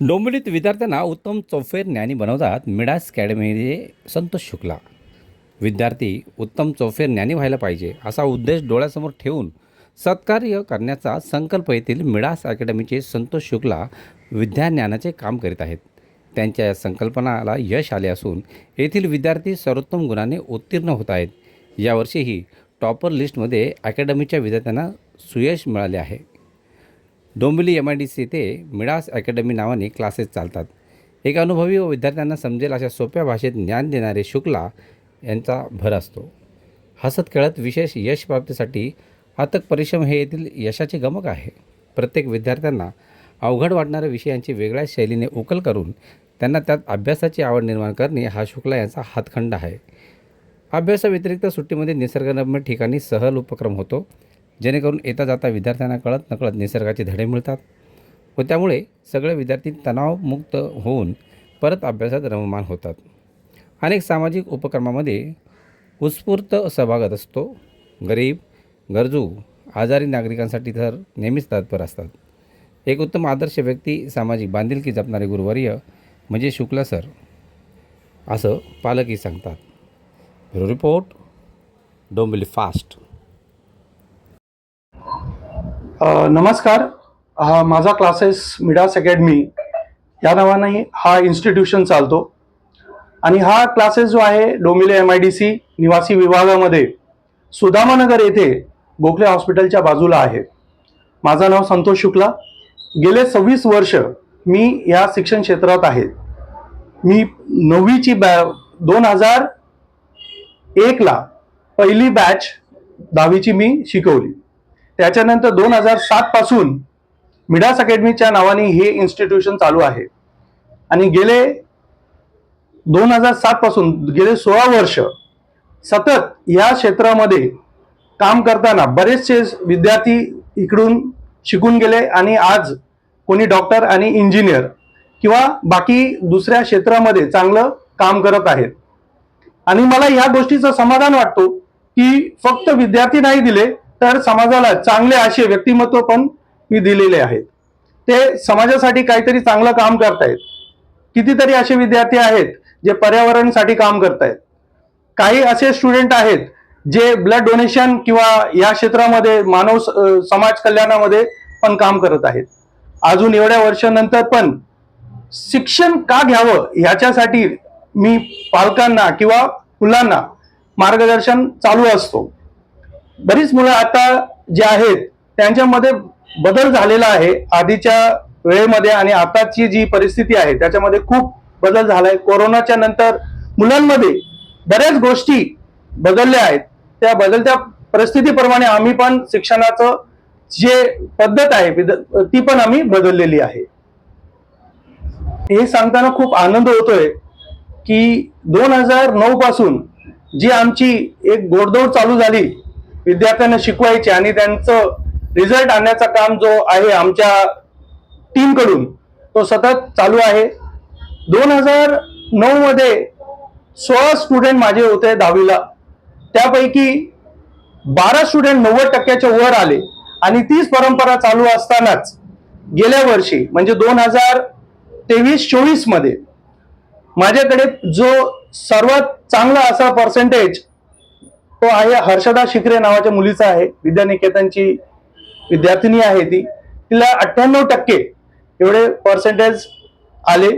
डोंबिवलीत विद्यार्थ्यांना उत्तम चौफेर ज्ञानी बनवतात मिडास अकॅडमीचे संतोष शुक्ला. विद्यार्थी उत्तम चौफेर ज्ञानी व्हायला पाहिजे असा उद्देश डोळ्यासमोर ठेवून सत्कार्य करण्याचा संकल्प येथील मिडास अकॅडमीचे संतोष शुक्ला विद्याज्ञानाचे काम करीत आहेत. त्यांच्या या संकल्पनाला यश आले असून येथील विद्यार्थी सर्वोत्तम गुणाने उत्तीर्ण होत आहेत. यावर्षीही टॉपर लिस्टमध्ये अकॅडमीच्या विद्यार्थ्यांना सुयश मिळाले आहे. Dombivli M I D C येथे मिडास अकॅडमी नावाने क्लासेस चालतात. एक अनुभवी व विद्यार्थ्यांना समजेल अशा सोप्या भाषेत ज्ञान देणारे शुक्ला यांचा भर असतो. हसत खेळत विशेष यश प्राप्तीसाठी अथक परिश्रम हे येथील यशाचे गमक आहे. प्रत्येक विद्यार्थ्यांना अवघड वाटणाऱ्या विषयांची वेगळ्या शैलीने उकल करून त्यांना त्यात अभ्यासाची आवड निर्माण करणे हा शुक्ला यांचा हातखंड आहे. अभ्यासाव्यतिरिक्त सुट्टीमध्ये निसर्गरम्य ठिकाणी सहल उपक्रम होतो. जेणेकरून येता जाता विद्यार्थ्यांना कळत नकळत निसर्गाचे धडे मिळतात व त्यामुळे सगळे विद्यार्थी तणावमुक्त होऊन परत अभ्यासात रममान होतात. अनेक सामाजिक उपक्रमामध्ये उत्स्फूर्त सहभागात असतो. गरीब गरजू आजारी नागरिकांसाठी तर नेहमीच तत्पर असतात. एक उत्तम आदर्श व्यक्ती सामाजिक बांधिलकी जपणारे गुरुवर्य म्हणजे शुक्ला सर. असं पालकही सांगतात. Report Dombivli fast. नमस्कार. हा माझा क्लासेस मिडास अकॅडमी या नावाने हा इन्स्टिट्यूशन चालतो. आणि हा क्लासेस जो आहे Dombivli M I D C निवासी विभागामध्ये सुदामानगर येथे गोखले हॉस्पिटलच्या बाजूला आहे. माझं नाव संतोष शुक्ला. गेले सव्वीस वर्ष मी या शिक्षण क्षेत्रात आहे. मी नववीची बॅ दोन हजार एकला पहिली बॅच दहावीची मी शिकवली. त्याच्यानंतर दोन हजार सात पासून मिडास अकॅडमीच्या नावाने हे इन्स्टिट्यूशन चालू आहे. आणि गेले दोन हजार सात पासून गेले सोळा वर्ष सतत या क्षेत्रामध्ये काम करताना बरेचसे विद्यार्थी इकडून शिकून गेले आणि आज कोणी डॉक्टर आणि इंजिनियर किंवा बाकी दुसऱ्या क्षेत्रामध्ये चांगलं काम करत आहेत. आणि मला या गोष्टीचं समाधान वाटतो की फक्त विद्यार्थी नाही दिले तर समाजाला चांगले असे व्यक्तिमत्व पण मी दिलेले आहेत. ते समाजासाठी काहीतरी चांगलं काम करतायत. कितीतरी असे विद्यार्थी आहेत जे पर्यावरणासाठी काम करतायत. काही असे स्टुडंट आहेत जे ब्लड डोनेशन किंवा या क्षेत्रामध्ये मानव समाज कल्याणामध्ये पण काम करत आहेत. अजून एवढ्या वर्षानंतर पण शिक्षण का घ्यावं ह्याच्यासाठी मी पालकांना किंवा मुलांना मार्गदर्शन चालू असतो. बरीच मुलं आता जे आहेत त्यांच्यामध्ये बदल झालेला आहे. आधीच्या वेळेमध्ये आणि आताची जी परिस्थिती आहे त्याच्यामध्ये खूप बदल झालाय. कोरोनाच्या नंतर मुलांमध्ये बऱ्याच गोष्टी बदलल्या आहेत. त्या बदलत्या परिस्थितीप्रमाणे आम्ही पण शिक्षणाचं जे पद्धत आहे ती पण आम्ही बदललेली आहे. हे सांगताना खूप आनंद होतोय की दोन हजार नऊ पासून जी आमची एक गोडदौड चालू झाली विद्यार्थ्यांना शिकवायचे आणि त्यांचं रिझल्ट आणण्याचं काम जो आहे आमच्या टीमकडून तो सतत चालू आहे. दोन हजार नऊ मध्ये सोळा स्टुडंट माझे होते दहावीला. त्यापैकी बारा स्टुडंट नव्वद टक्क्याच्या वर आले आणि तीच परंपरा चालू असतानाच गेल्या वर्षी म्हणजे दोन हजार तेवीस चोवीसमध्ये माझ्याकडे जो सर्वात चांगला असा पर्सेंटेज तो आहे हर्षदा शिकरे नावाच्या मुलीचा आहे. विद्यानिकेतनची विद्यार्थिनी आहे ती. तिला अठ्ठ्याण्णव टक्के एवढे पर्सेंटेज आले.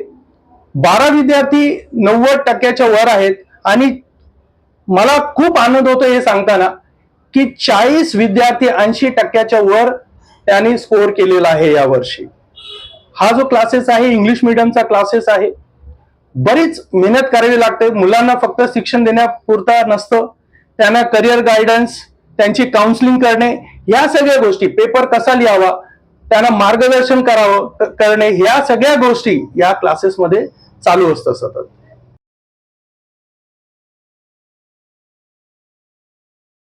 बारा विद्यार्थी नव्वद टक्क्याच्या वर आहेत. आणि मला खूप आनंद होतो हे सांगताना की चाळीस विद्यार्थी ऐंशी टक्क्याच्या वर त्यांनी स्कोअर केलेला आहे यावर्षी हा जो क्लासेस आहे इंग्लिश मिडियमचा क्लासेस आहे बरीच मेहनत करावी लागते. मुलांना फक्त शिक्षण देण्यापुरता नसतं. त्यांना करिअर गायडन्स त्यांची काउन्सिलिंग करणे या सगळ्या गोष्टी पेपर कसा लिहावा त्यांना मार्गदर्शन करावं करणे या सगळ्या गोष्टी या क्लासेसमध्ये चालू असतं सतत.